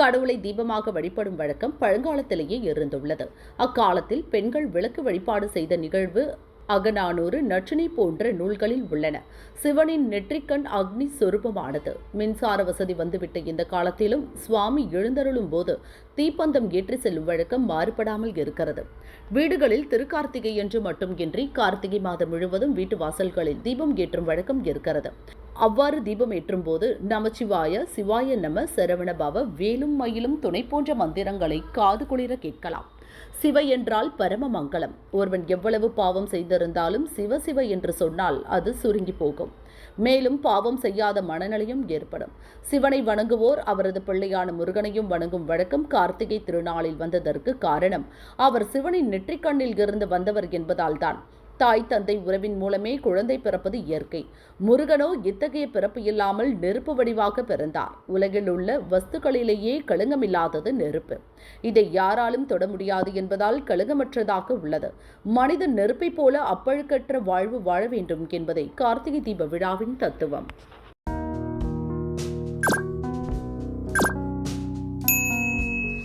கடவுளை தீபமாக வழிபடும் வழக்கம் பழங்காலத்திலேயே இருந்துள்ளது. அக்காலத்தில் பெண்கள் விளக்கு வழிபாடு செய்த நிகழ்வு அகநானூறு நற்றினை போன்ற நூல்களில் உள்ளன. சிவனின் நெற்றிக்கண் அக்னி சொரூபமானது. மின்சார வசதி வந்துவிட்ட இந்த காலத்திலும் சுவாமி எழுந்தருளும் போது தீப்பந்தம் ஏற்றி செல்லும் வழக்கம் மாறுபடாமல் இருக்கிறது. வீடுகளில் திருக்கார்த்திகை என்று மட்டுமின்றி கார்த்திகை மாதம் முழுவதும் வீட்டு வாசல்களில் தீபம் ஏற்றும் வழக்கம் இருக்கிறது. அவ்வாறு தீபம் ஏற்றும் போது நமச்சிவாய சிவாய நம சரவண பவ வேலும் மயிலும் துணை போன்ற மந்திரங்களை காது குளிர கேட்கலாம். சிவ என்றால் பரம மங்களம். ஒருவன் எவ்வளவு பாவம் செய்திருந்தாலும் சிவ சிவ என்று சொன்னால் அது சுருங்கி போகும். மேலும் பாவம் செய்யாத மனநிலையும் ஏற்படும். சிவனை வணங்குவோர் அவரது பிள்ளையான முருகனையும் வணங்கும் வழக்கம் கார்த்திகை திருநாளில் வந்ததற்கு காரணம் அவர் சிவனின் நெற்றிக்கண்ணில் இருந்து வந்தவர் என்பதால்தான். தாய் தந்தை உறவின் மூலமே குழந்தை பிறப்பது இயற்கை. முருகனோ இத்தகைய பிறப்பு இல்லாமல் நெருப்பு வடிவாக பிறந்தார். உலகில் உள்ள வஸ்துக்களிலேயே களங்கமில்லாதது நெருப்பு. இதை யாராலும் தொட முடியாது என்பதால் களங்கமற்றதாக உள்ளது. மனித நெருப்பைப் போல அப்பழுக்கற்ற வாழ்வு வாழ வேண்டும் என்பதை கார்த்திகை தீப விழாவின் தத்துவம்.